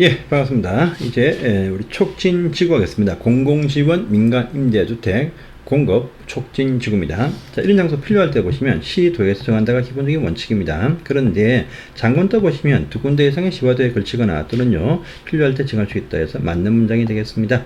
예, 반갑습니다. 이제 에, 우리 촉진 지구 하겠습니다. 공공지원 민간 임대주택 공급 촉진 지구입니다. 자, 이런 장소 필요할 때 보시면 시 도에서 정한다가 기본적인 원칙입니다. 그런데 장군 떠 보시면 두 군데 이상의 시화도에 걸치거나 또는요 필요할 때 정할 수 있다 해서 맞는 문장이 되겠습니다.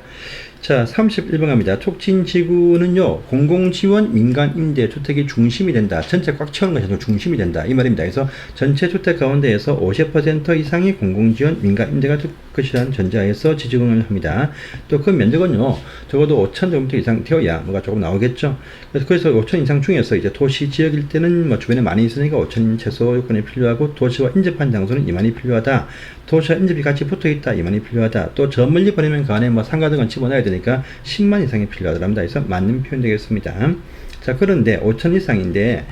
자, 31번 갑니다. 촉진 지구는요, 공공지원 민간 임대 주택이 중심이 된다. 전체 꽉 채우는 것이 중심이 된다. 이 말입니다. 그래서 전체 주택 가운데에서 50% 이상이 공공지원 민간 임대가 될 것이라는 전제하에서 지지공을 합니다. 또 그 면적은요, 적어도 5천 제곱미터 이상 되어야 뭐가 조금 나오겠죠. 그래서 그래서 5천 이상 중에서 이제 도시 지역일 때는 뭐 주변에 많이 있으니까 5천 최소 요건이 필요하고 도시와 인접한 장소는 2만이 필요하다. 도시와 인접이 같이 붙어 있다. 2만이 필요하다. 또 저 멀리 보내면 그 안에 뭐 상가 등을 집어넣어야 되 니까 10만 이상이 필요하답니다. 그래서 맞는 표현 되겠습니다. 자, 그런데 5천 이상인데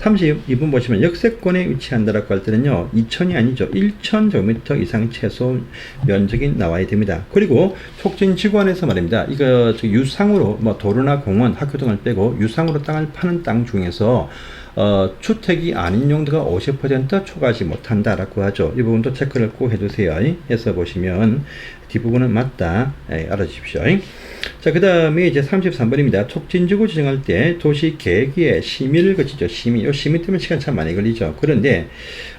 32분 보시면 역세권에 위치한다라고 할 때는요, 2천이 아니죠. 1천 제곱미터 이상 최소 면적이 나와야 됩니다. 그리고 촉진 지구안에서 말입니다. 이거 저 유상으로 뭐 도로나 공원, 학교 등을 빼고 유상으로 땅을 파는 땅 중에서 어, 주택이 아닌 용도가 50% 초과하지 못한다라고 하죠. 이 부분도 체크를 꼭 해주세요. 해서 보시면 뒷부분은 맞다. 예, 알아주십시오. 자, 그 다음에 이제 33번입니다. 촉진지구 지정할 때 도시 계획에 심의를 거치죠. 심의. 요 심의 때문에 시간 참 많이 걸리죠. 그런데,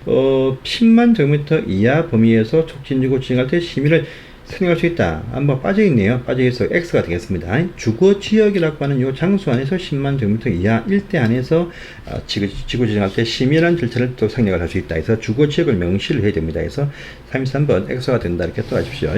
어, 10만 제곱미터 이하 범위에서 촉진지구 지정할 때 심의를 선정할 수 있다. 한번 빠져있네요. 빠져있어 X가 되겠습니다. 주거 지역이라고 하는 요 장소 안에서 10만 제곱미터 이하 일대 안에서 어, 지구, 지구 지정할 때 심의라는 절차를 또 생략을 할 수 있다. 그래서 주거 지역을 명시를 해야 됩니다. 그래서 33번 X가 된다. 이렇게 또 하십시오.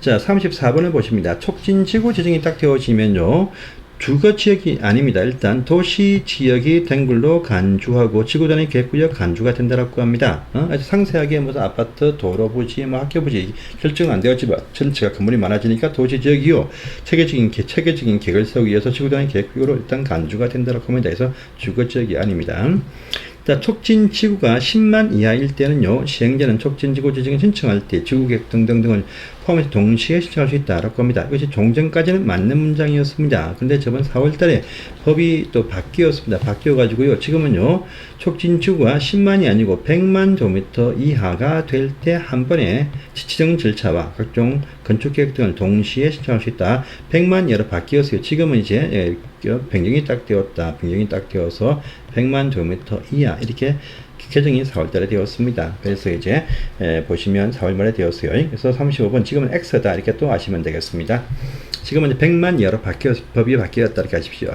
자, 34번을 보십니다. 촉진 지구 지정이 딱 되어지면요. 주거 지역이 아닙니다. 일단 도시 지역이 된 걸로 간주하고 지구 단위 계획구역 간주가 된다라고 합니다. 어? 아주 상세하게 무슨 아파트, 도로 부지, 뭐 학교 부지 결정 안 되었지만 전체가 건물이 많아지니까 도시 지역이요 체계적인 계, 체계적인 계획을 세우기 위해서 지구 단위 계획구역으로 일단 간주가 된다라고 합니다. 그래서 주거 지역이 아닙니다. 자, 촉진 지구가 10만 이하일 때는요, 시행자는 촉진 지구 지정을 신청할 때 지구계획 등등등을 포함해서 동시에 신청할 수 있다라고 합니다. 이것이 종전까지는 맞는 문장이었습니다. 근데 저번 4월 달에 법이 또 바뀌었습니다. 바뀌어가지고요, 지금은요, 촉진 지구가 10만이 아니고 100만 제곱미터 이하가 될 때 한 번에 지정 절차와 각종 건축 계획 등을 동시에 신청할 수 있다. 100만 이하로 바뀌었어요. 지금은 이제 예, 변경이 딱 되었다. 변경이 딱 되어서 100만 제곱미터 이하 이렇게 개정이 4월 달에 되었습니다. 그래서 이제 에, 보시면 4월 말에 되었어요. 그래서 35번 지금은 X다 이렇게 또 아시면 되겠습니다. 지금은 이제 100만 이하로 바뀌었, 법이 바뀌었다 이렇게 하십시오.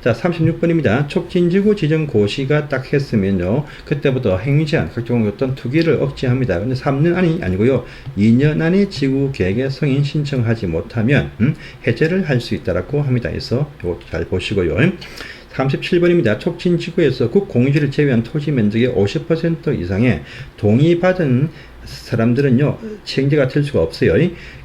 자, 36번입니다. 촉진지구 지정 고시가 딱 했으면요. 그때부터 행위제한, 각종 어떤 투기를 억제합니다. 근데 3년 안이 아니고요. 2년 안에 지구 계획에 승인 신청하지 못하면, 음, 해제를 할 수 있다라고 합니다. 그래서 이거 잘 보시고요. 37번입니다. 촉진 지구에서 국공유지를 제외한 토지 면적의 50% 이상의 동의받은 사람들은요, 시행자가 될 수가 없어요.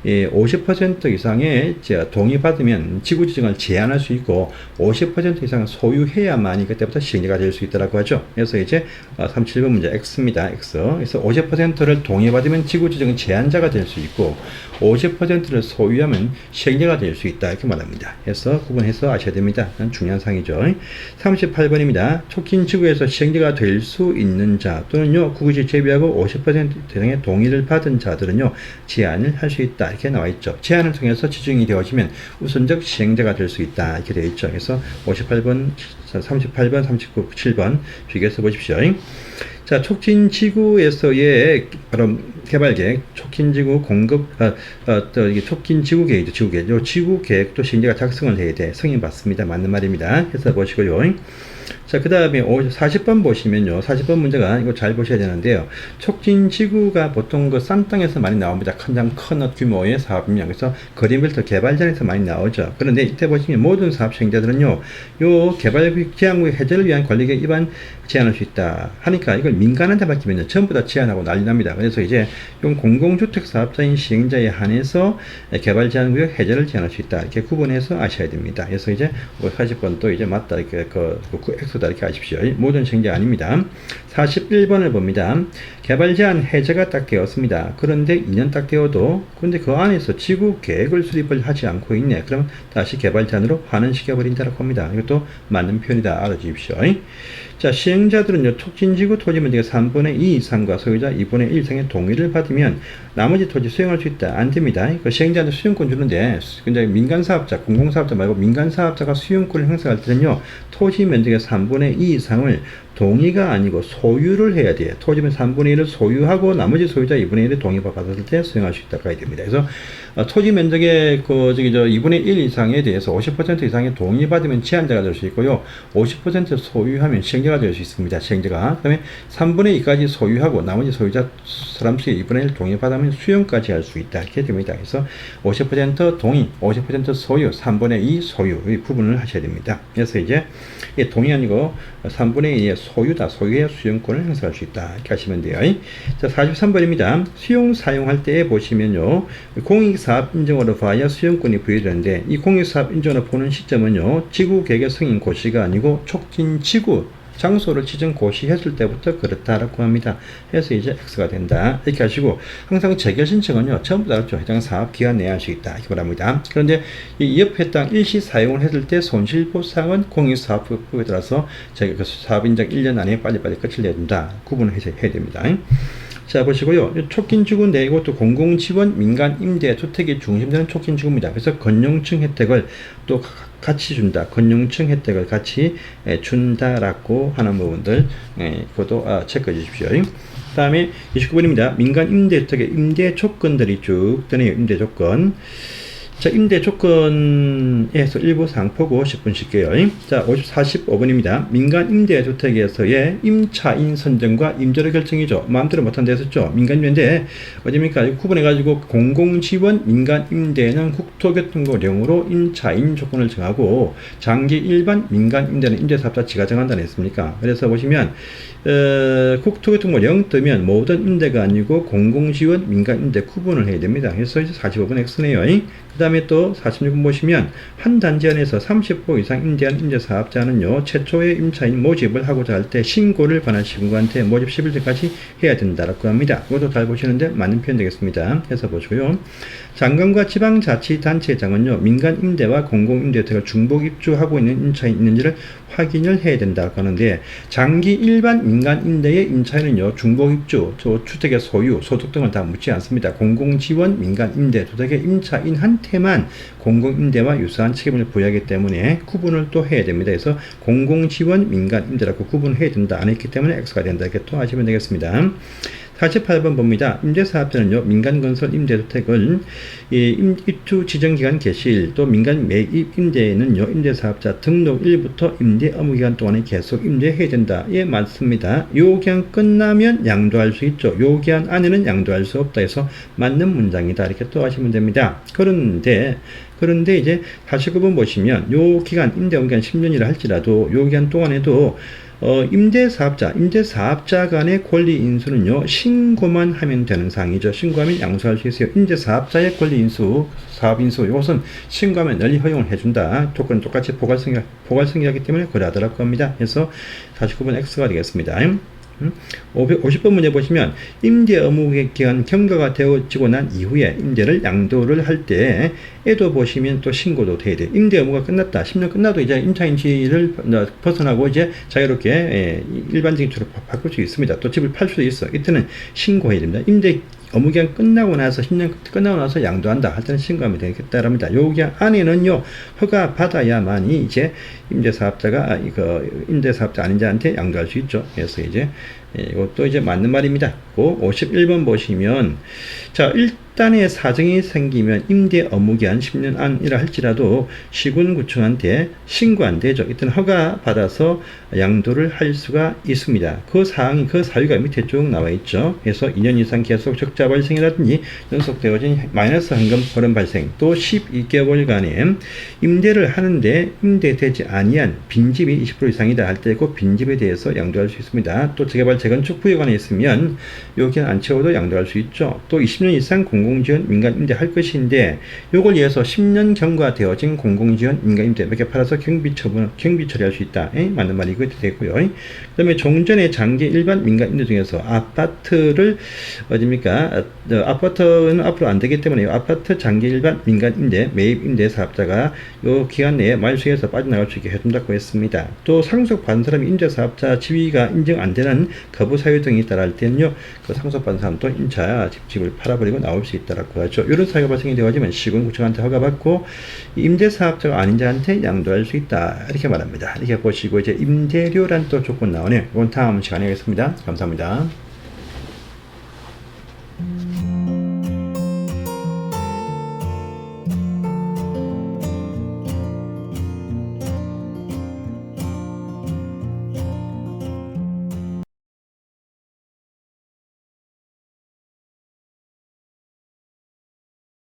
예, 50% 이상의 동의받으면 지구 지정을 제한할 수 있고, 50% 이상 소유해야만이 그때부터 시행자가 될 수 있다고 하죠. 그래서 이제 37번 문제 X입니다. X. 그래서 50%를 동의받으면 지구 지정 제한자가 될 수 있고, 50%를 소유하면 시행자가 될 수 있다. 이렇게 말합니다. 그래서 구분해서 아셔야 됩니다. 중요한 상이죠. 38번입니다. 촉진 지구에서 시행자가 될 수 있는 자 또는요, 구구지 제비하고 50%이 상의 동의를 받은 자들은요, 제한을 할 수 있다. 이렇게 나와 있죠. 제한을 통해서 지정이 되어지면 우선적 시행자가 될 수 있다. 이렇게 되어 있죠. 그래서 58번, 38번, 39, 7번 비교해서 보십시오. 자, 촉진 지구에서의 바로 개발 계획, 촉진 지구 공급, 어, 어, 또 이게 촉진 지구 계획이죠, 지구 계획. 요 지구 계획도 시행자가 작성을 해야 돼. 승인 받습니다. 맞는 말입니다. 해서 보시고요. 자, 그 다음에 40번 보시면요. 40번 문제가 이거 잘 보셔야 되는데요. 촉진 지구가 보통 그싼 땅에서 많이 나옵니다. 큰 장, 큰 규모의 사업이면. 그래서 그린벨트 개발전에서 많이 나오죠. 그런데 이때 보시면 모든 사업 시행자들은요. 요 개발 제한구의 해제를 위한 관리계획 위반 제한할 수 있다. 하니까 이걸 민간한테 맡기면 전부 다 제한하고 난리 납니다. 그래서 이제 용 공공주택 사업자인 시행자에 한해서 개발 제한구역 해제를 제한할 수 있다. 이렇게 구분해서 아셔야 됩니다. 그래서 이제 40번 또 이제 맞다. 이렇게 그, 그 X다. 이렇게 아십시오. 모든 시행자 아닙니다. 41번을 봅니다. 개발 제한 해제가 딱 되었습니다. 그런데 2년 딱 되어도 근데 그 안에서 지구 계획을 수립을 하지 않고 있네. 그럼 다시 개발 제한으로 환원시켜 버린다고 합니다. 이것도 맞는 표현이다. 알아주십시오. 자, 시행자들은요, 촉진지구 토지면적의 3분의 2 이상과 소유자 2분의 1 이상의 동의를 받으면 나머지 토지 수용할 수 있다. 안 됩니다. 그 시행자한테 수용권 주는데, 근데 민간사업자, 공공사업자 말고 민간사업자가 수용권을 행사할 때는요, 토지 면적의 3분의 2 이상을 동의가 아니고 소유를 해야 돼요. 토지면 3분의 1을 소유하고 나머지 소유자 2분의 1을 동의받았을 때 수용할 수 있다고 해야 됩니다. 그래서 어, 토지 면적의 그 저기 저 2분의 1 이상에 대해서 50% 이상의 동의 받으면 제한자가 될 수 있고요. 50% 소유하면 시행자가 될 수 있습니다. 시행자가. 그다음에 3분의 2까지 소유하고 나머지 소유자 사람 수의 2분의 1 동의 받으면 수용까지 할 수 있다. 이렇게 됩니다. 그래서 50% 동의, 50% 소유, 3분의 2 소유 이 부분을 하셔야 됩니다. 그래서 이제 동의 아니고 3분의 2의 소유다. 소유의 수용권을 행사할 수 있다. 이렇게 하시면 돼요. 자, 43번입니다. 수용 사용할 때 보시면요. 공익사업 인정으로 봐야 수용권이 부여되는데 이 공익사업 인정으로 보는 시점은요. 지구 개개 승인 고시가 아니고 촉진 지구 장소를 지정 고시했을 때부터 그렇다라고 합니다. 해서 이제 X가 된다. 이렇게 하시고 항상 재결 신청은요. 전부 다. 해당 사업 기간 내에 할 수 있다. 이렇게 말합니다. 그런데 이 옆에 땅 일시 사용을 했을 때 손실보상은 공익사업법에 따라서 저희 그 사업 인정 1년 안에 빨리빨리 끝을 내야 된다. 구분을 해야 됩니다. 자 보시고요. 촉진지구 내고 또 공공지원 민간 임대 주택이 중심되는 촉진지구입니다. 그래서 건용층 혜택을 또 같이 준다. 건용층 혜택을 같이 에, 준다라고 하는 부분들 에, 그것도 아, 체크해 주십시오. 그 다음에 29번입니다. 민간 임대주택의 임대 조건들이 쭉 뜨네요. 임대 조건. 자, 임대 조건에서 일부 상포고 10분 쉴게요. 자, 50, 45번입니다. 민간 임대 주택에서의 임차인 선정과 임대료 결정이죠. 마음대로 못한다 했었죠. 민간 임대인데, 어디입니까? 구분해가지고 공공지원 민간 임대는 국토교통부령으로 임차인 조건을 정하고, 장기 일반 민간 임대는 임대사업자 지가 정한다는 했습니까? 그래서 보시면, 어, 국토교통부 령 뜨면 모든 임대가 아니고 공공지원 민간 임대 구분을 해야 됩니다. 그래서 이제 45번 X네요. 그다 음에 또 46번 보시면 한 단지 안에서 30호 이상 임대한 임대사업자는요 최초의 임차인 모집을 하고자 할 때 신고를 관할 신고한테 모집 10일째까지 해야 된다라고 합니다. 이것도 잘 보시는데 맞는 표현 되겠습니다. 해서 보시고요. 장관과 지방자치단체장은요 민간 임대와 공공 임대주택을 중복 입주하고 있는 임차인 있는지를 확인을 해야 된다고 하는데 장기 일반 민간 임대의 임차인은요 중복 입주, 저 주택의 소유, 소득 등을 다 묻지 않습니다. 공공 지원 민간 임대 주택의 임차인한테 만 공공임대와 유사한 책임을 부여하기 때문에 구분을 또 해야 됩니다. 그래서 공공지원 민간 임대라고 구분을 해야 된다. 안 했기 때문에 X가 된다. 이렇게 또 하시면 되겠습니다. 48번 봅니다. 임대사업자는요, 민간건설 임대주택을 이 임, 입주 지정기간 개시일 또 민간 매입 임대에는요, 임대사업자 등록 일부터 임대 업무기간 동안에 계속 임대해야 된다. 예, 맞습니다. 요 기한 끝나면 양도할 수 있죠. 요 기한 안에는 양도할 수 없다 해서 맞는 문장이다. 이렇게 또 하시면 됩니다. 그런데 그런데 이제 49번 보시면 요 기간 임대 기간 10년이라 할지라도 요 기간 동안에도 어, 임대사업자, 임대사업자 간의 권리 인수는요, 신고만 하면 되는 사항이죠. 신고하면 양수할 수 있어요. 임대사업자의 권리 인수, 사업 인수, 이것은 신고하면 널리 허용을 해준다. 조건은 똑같이 포괄성이, 포괄성이하기 때문에 그러하더라고 합니다. 그래서 49번 X가 되겠습니다. 50번 문제 보시면 임대 의무 기간 경과가 되어지고 난 이후에 임대를 양도를 할 때 에도 보시면 또 신고도 돼야 돼. 임대 의무가 끝났다. 10년 끝나도 이제 임차인지를 벗어나고 이제 자유롭게 예, 일반적인 주로 바꿀 수 있습니다. 또 집을 팔 수도 있어. 이때는 신고해야 됩니다. 임대 업무기한 끝나고 나서 10년 끝나고 나서 양도한다 할 때는 신고하면 되겠다랍니다. 요 기한 안에는요 허가 받아야만이 이제 임대사업자가 이거 임대사업자 아닌 자한테 양도할 수 있죠. 그래서 이제 예, 이것도 이제 맞는 말입니다. 51번 보시면 자 일 단의 사정이 생기면 임대 업무기한 10년 안이라 할지라도 시군구청한테 신고 안 되죠. 이때는 허가 받아서 양도를 할 수가 있습니다. 그 사항이 그 사유가 밑에 쭉 나와 있죠. 그래서 2년 이상 계속 적자 발생이라든지 연속되어진 마이너스 현금 흐름 발생 또 12개월간의 임대를 하는데 임대되지 아니한 빈집이 20% 이상이다 할 때고 빈집에 대해서 양도할 수 있습니다. 또 재개발 재건축 부에 관해 있으면 여기는 안 채워도 양도할 수 있죠. 또 20년 이상 공공 지원 민간 임대 할 것인데 요걸 위해서 10년 경과되어진 공공지원 민간 임대 몇 개 팔아서 경비 처분 경비 처리할 수 있다. 에? 맞는 말이 이거 되고요. 그 다음에 종전의 장기 일반 민간 임대 중에서 아파트를 어딥니까? 어, 아파트는 앞으로 안 되기 때문에 이 아파트 장기 일반 민간 임대 매입 임대 사업자가 요 기간 내에 말소에서 빠져나갈 수 있게 해준다고 했습니다. 또 상속 받은 사람이 임대 사업자 지위가 인정 안 되는 거부 사유 등이 있다라 할 때는요, 그 상속 받은 사람도 임차 집- 집을 팔아버리고 나올 수 있다라고 하죠. 이런 사유가 발생이 되어지면 시군 구청한테 허가받고 이 임대 사업자가 아닌 자한테 양도할 수 있다 이렇게 말합니다. 이렇게 보시고 이제 임대료란 또 조건 나오네요. 이건 다음 시간에 하겠습니다. 감사합니다.